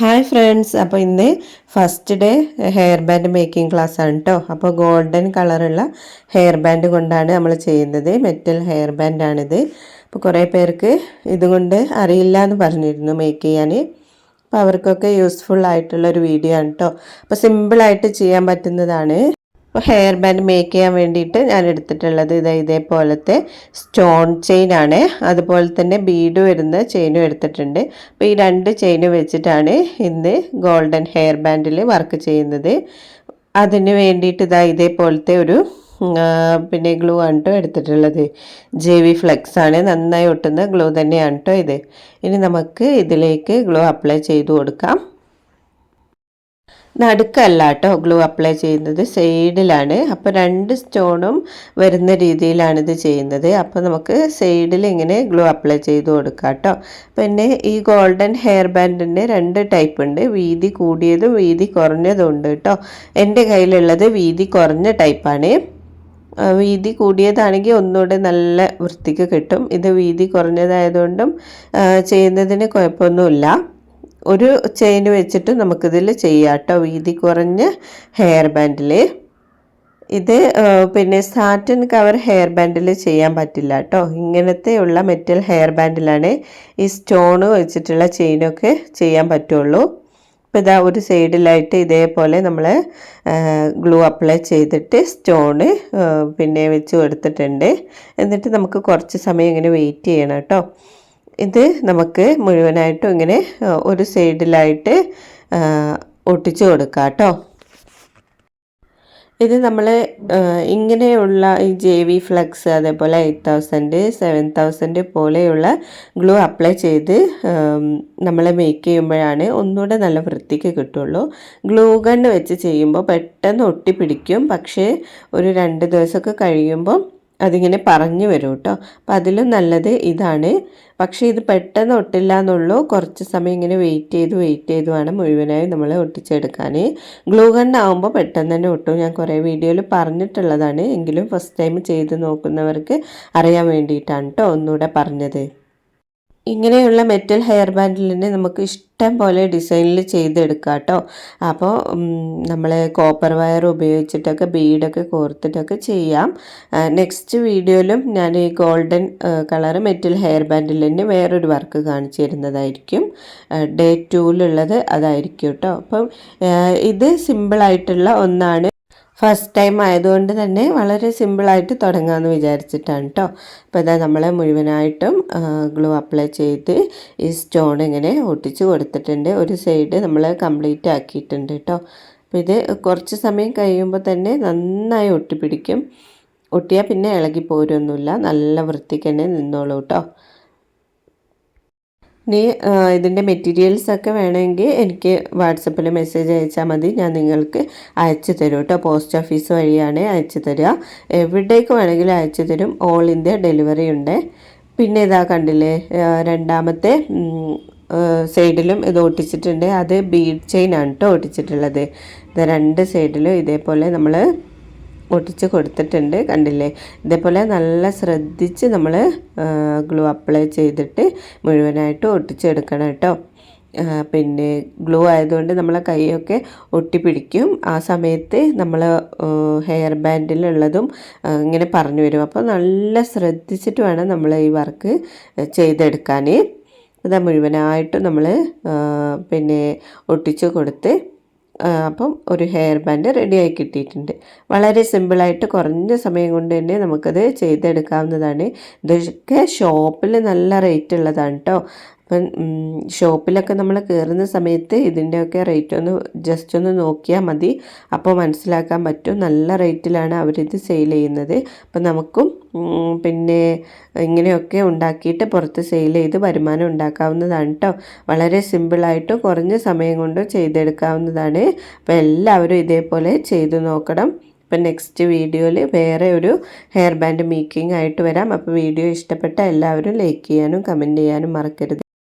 Hi friends അപ്പോൾ ഇന്ന് first day hair band making class ആണ് കേട്ടോ അപ്പോൾ ഗോൾഡൻ കളറുള്ള ഹെയർ ബാൻഡ് കൊണ്ടാണ് നമ്മൾ ചെയ്യുന്നത്. മെറ്റൽ ഹെയർ ബാൻഡാണിത് അപ്പോൾ കുറേ പേർക്ക് ഇതുകൊണ്ട് അറിയില്ല എന്ന് പറഞ്ഞിരുന്നു മേക്ക് ചെയ്യാൻ അപ്പോൾ അവർക്കൊക്കെ യൂസ്ഫുൾ ആയിട്ടുള്ള ഒരു വീഡിയോ ആണ് കേട്ടോ അപ്പോൾ സിമ്പിളായിട്ട് ചെയ്യാൻ പറ്റുന്നതാണ്. അപ്പോൾ ഹെയർ ബാൻഡ് മേക്ക് ചെയ്യാൻ വേണ്ടിയിട്ട് ഞാൻ എടുത്തിട്ടുള്ളത് ഇത് ഇതേപോലത്തെ സ്റ്റോൺ ചെയിൻ ആണ്. അതുപോലെ തന്നെ ബീഡ് വരുന്ന ചെയിനും എടുത്തിട്ടുണ്ട്. അപ്പോൾ ഈ രണ്ട് ചെയിനും വെച്ചിട്ടാണ് ഇന്ന് ഗോൾഡൻ ഹെയർ ബാൻഡിൽ വർക്ക് ചെയ്യുന്നത്. അതിന് വേണ്ടിയിട്ട് ഇതാ ഇതേപോലത്തെ ഒരു പിന്നെ ഗ്ലൂ ആണ് കേട്ടോ എടുത്തിട്ടുള്ളത്. ജെ വി ഫ്ലെക്സ് ആണ്. നന്നായി ഒട്ടുന്ന ഗ്ലൂ തന്നെയാണ് കേട്ടോ ഇത്. ഇനി നമുക്ക് ഇതിലേക്ക് ഗ്ലൂ അപ്ലൈ ചെയ്ത് കൊടുക്കാം. നടുക്കല്ല കേട്ടോ ഗ്ലൂ അപ്ലൈ ചെയ്യുന്നത് സൈഡിലാണ് അപ്പോൾ രണ്ട് സ്റ്റോണും വരുന്ന രീതിയിലാണ് ഇത് ചെയ്യുന്നത്. അപ്പോൾ നമുക്ക് സൈഡിൽ ഇങ്ങനെ ഗ്ലൂ അപ്ലൈ ചെയ്ത് കൊടുക്കാം കേട്ടോ പിന്നെ ഈ ഗോൾഡൻ ഹെയർ ബാൻഡിന്റെ രണ്ട് ടൈപ്പ് ഉണ്ട്. വീതി കൂടിയതും വീതി കുറഞ്ഞതും ഉണ്ട് കേട്ടോ. എന്റെ കയ്യിലുള്ളത് വീതി കുറഞ്ഞ ടൈപ്പാണ് വീതി കൂടിയതാണെങ്കിൽ ഒന്നുകൂടെ നല്ല വൃത്തിക്ക് കിട്ടും. ഇത് വീതി കുറഞ്ഞതായതുകൊണ്ടും ചെയ്യുന്നതിന് കുഴപ്പമൊന്നുമില്ല. ഒരു ചെയിൻ വെച്ചിട്ട് നമുക്കിതിൽ ചെയ്യാം കേട്ടോ വീതി കുറഞ്ഞ ഹെയർ ബാൻഡിൽ ഇത് പിന്നെ സാറ്റിൻ കവർ ഹെയർ ബാൻഡിൽ ചെയ്യാൻ പറ്റില്ല കേട്ടോ ഇങ്ങനത്തെയുള്ള മെറ്റൽ ഹെയർ ബാൻഡിലാണ് ഈ സ്റ്റോൺ വെച്ചിട്ടുള്ള ചെയിനൊക്കെ ചെയ്യാൻ പറ്റുള്ളൂ. ഇപ്പോൾ ഇതാ ഒരു സൈഡിലായിട്ട് ഇതേപോലെ നമ്മൾ ഗ്ലൂ അപ്ലൈ ചെയ്തിട്ട് സ്റ്റോണ് പിന്നെ വെച്ച് കൊടുത്തിട്ടുണ്ട്. എന്നിട്ട് നമുക്ക് കുറച്ച് സമയം ഇങ്ങനെ വെയിറ്റ് ചെയ്യണം കേട്ടോ ഇത് നമുക്ക് മുഴുവനായിട്ടും ഇങ്ങനെ ഒരു സൈഡിലായിട്ട് ഒട്ടിച്ചു കൊടുക്കാം കേട്ടോ. ഇത് നമ്മൾ ഇങ്ങനെയുള്ള ഈ ജെ വി ഫ്ലക്സ് അതേപോലെ എയ്റ്റ് തൗസൻഡ് സെവൻ തൗസൻഡ് പോലെയുള്ള ഗ്ലൂ അപ്ലൈ ചെയ്ത് നമ്മൾ മേക്ക് ചെയ്യുമ്പോഴാണ് ഒന്നുകൂടെ നല്ല വൃത്തിക്ക് കിട്ടുള്ളൂ. ഗ്ലൂ ഗണ്ണ് വെച്ച് ചെയ്യുമ്പോൾ പെട്ടെന്ന് ഒട്ടിപ്പിടിക്കും. പക്ഷേ ഒരു രണ്ട് ദിവസമൊക്കെ കഴിയുമ്പോൾ അതിങ്ങനെ പറഞ്ഞു വരും കേട്ടോ അപ്പം അതിലും നല്ലത് ഇതാണ്. പക്ഷേ ഇത് പെട്ടെന്ന് ഒട്ടില്ല എന്നുള്ളൂ കുറച്ച് സമയം ഇങ്ങനെ വെയിറ്റ് ചെയ്ത് വെയിറ്റ് ചെയ്ത് വേണം മുഴുവനായി നമ്മൾ ഒട്ടിച്ചെടുക്കാൻ ഗ്ലൂ ഗണ്ണാവുമ്പോൾ പെട്ടെന്ന് തന്നെ ഒട്ടും. ഞാൻ കുറേ വീഡിയോയിൽ പറഞ്ഞിട്ടുള്ളതാണ്. എങ്കിലും ഫസ്റ്റ് ടൈം ചെയ്ത് നോക്കുന്നവർക്ക് അറിയാൻ വേണ്ടിയിട്ടാണ് കേട്ടോ ഒന്നുകൂടെ പറഞ്ഞത്. ഇങ്ങനെയുള്ള മെറ്റൽ ഹെയർ ബാൻഡിൽ തന്നെ നമുക്ക് ഇഷ്ടം പോലെ ഡിസൈനിൽ ചെയ്തെടുക്കാം കേട്ടോ. അപ്പോൾ നമ്മൾ കോപ്പർ വയർ ഉപയോഗിച്ചിട്ടൊക്കെ ബീഡൊക്കെ കോർത്തിട്ടൊക്കെ ചെയ്യാം. നെക്സ്റ്റ് വീഡിയോയിലും ഞാൻ ഈ ഗോൾഡൻ കളർ മെറ്റൽ ഹെയർ ബാൻഡിൽ തന്നെ വേറൊരു വർക്ക് കാണിച്ചു തരുന്നതായിരിക്കും. ഡേ ടൂവിലുള്ളത് അതായിരിക്കും കേട്ടോ. അപ്പം ഇത് സിമ്പിളായിട്ടുള്ള ഒന്നാണ് ഫസ്റ്റ് ടൈം ആയതുകൊണ്ട് തന്നെ വളരെ സിമ്പിളായിട്ട് തുടങ്ങാമെന്ന് വിചാരിച്ചിട്ടാണ് കേട്ടോ അപ്പോൾ ഇതാ നമ്മൾ മുഴുവനായിട്ടും ഗ്ലൂ അപ്ലൈ ചെയ്ത് ഈ സ്റ്റോൺ ഇങ്ങനെ ഒട്ടിച്ച് കൊടുത്തിട്ടുണ്ട്. ഒരു സൈഡ് നമ്മൾ കംപ്ലീറ്റ് ആക്കിയിട്ടുണ്ട് കേട്ടോ അപ്പോൾ ഇത് കുറച്ച് സമയം കഴിയുമ്പോൾ തന്നെ നന്നായി ഒട്ടിപ്പിടിക്കും. ഒട്ടിയാൽ പിന്നെ ഇളകി പോരൊന്നുമില്ല നല്ല വൃത്തിക്ക് തന്നെ നിന്നോളൂ കേട്ടോ ഇനി ഇതിന്റെ മെറ്റീരിയൽസ് ഒക്കെ വേണമെങ്കിൽ എനിക്ക് വാട്സപ്പിൽ മെസ്സേജ് അയച്ചാൽ മതി. ഞാൻ നിങ്ങൾക്ക് അയച്ചു തരും കേട്ടോ. പോസ്റ്റ് ഓഫീസ് വഴിയാണ് അയച്ചു തരിക. എവിടേക്ക് വേണമെങ്കിലും അയച്ചു തരും. ഓൾ ഇന്ത്യ ഡെലിവറി ഉണ്ട്. പിന്നെ ഇതാ കണ്ടില്ലേ രണ്ടാമത്തെ സൈഡിലും ഇത് ഒട്ടിച്ചിട്ടുണ്ട്. അത് ബീഡ് ചെയിൻ ആണ് കേട്ടോ ഒട്ടിച്ചിട്ടുള്ളത്. ഇത് രണ്ട് സൈഡിലും ഇതേപോലെ നമ്മൾ ഒട്ടിച്ച് കൊടുത്തിട്ടുണ്ട് കണ്ടില്ലേ? ഇതേപോലെ നല്ല ശ്രദ്ധിച്ച് നമ്മൾ ഗ്ലൂ അപ്ലൈ ചെയ്തിട്ട് മുഴുവനായിട്ട് ഒട്ടിച്ചെടുക്കണം കേട്ടോ. പിന്നെ ഗ്ലൂ ആയതുകൊണ്ട് നമ്മളെ കൈയൊക്കെ ഒട്ടിപ്പിടിക്കും. ആ സമയത്ത് നമ്മൾ ഹെയർ ബാൻഡിലുള്ളതും ഇങ്ങനെ പറഞ്ഞു വരും. അപ്പോൾ നല്ല ശ്രദ്ധിച്ചിട്ട് വേണം നമ്മൾ ഈ വർക്ക് ചെയ്തെടുക്കാൻ അതാ മുഴുവനായിട്ടും നമ്മൾ പിന്നെ ഒട്ടിച്ച് കൊടുത്ത് അപ്പം ഒരു ഹെയർ ബാൻഡ് റെഡിയായി കിട്ടിയിട്ടുണ്ട്. വളരെ സിമ്പിളായിട്ട് കുറഞ്ഞ സമയം കൊണ്ട് തന്നെ നമുക്കത് ചെയ്തെടുക്കാവുന്നതാണ്. ഇതൊക്കെ ഷോപ്പിൽ നല്ല റേറ്റ് ഉള്ളതാണ് കേട്ടോ അപ്പം ഷോപ്പിലൊക്കെ നമ്മൾ കയറുന്ന സമയത്ത് ഇതിന്റെയൊക്കെ റേറ്റ് ഒന്ന് ജസ്റ്റ് ഒന്ന് നോക്കിയാൽ മതി. അപ്പോൾ മനസ്സിലാക്കാൻ പറ്റും. നല്ല റേറ്റിലാണ് അവരിത് സെയിൽ ചെയ്യുന്നത്. അപ്പം നമുക്കും പിന്നെ ഇങ്ങനെയൊക്കെ ഉണ്ടാക്കിയിട്ട് പുറത്ത് സെയിൽ ചെയ്ത് വരുമാനം ഉണ്ടാക്കാവുന്നതാണ് കേട്ടോ വളരെ സിമ്പിളായിട്ട് കുറഞ്ഞ സമയം കൊണ്ട് ചെയ്തെടുക്കാവുന്നതാണ്. അപ്പോൾ എല്ലാവരും ഇതേപോലെ ചെയ്തു നോക്കണം. അപ്പം നെക്സ്റ്റ് വീഡിയോയിൽ വേറെ ഒരു ഹെയർ ബാൻഡ് മേക്കിംഗ് ആയിട്ട് വരാം. അപ്പോൾ വീഡിയോ ഇഷ്ടപ്പെട്ട എല്ലാവരും ലൈക്ക് ചെയ്യാനും കമന്റ് ചെയ്യാനും മറക്കരുത്.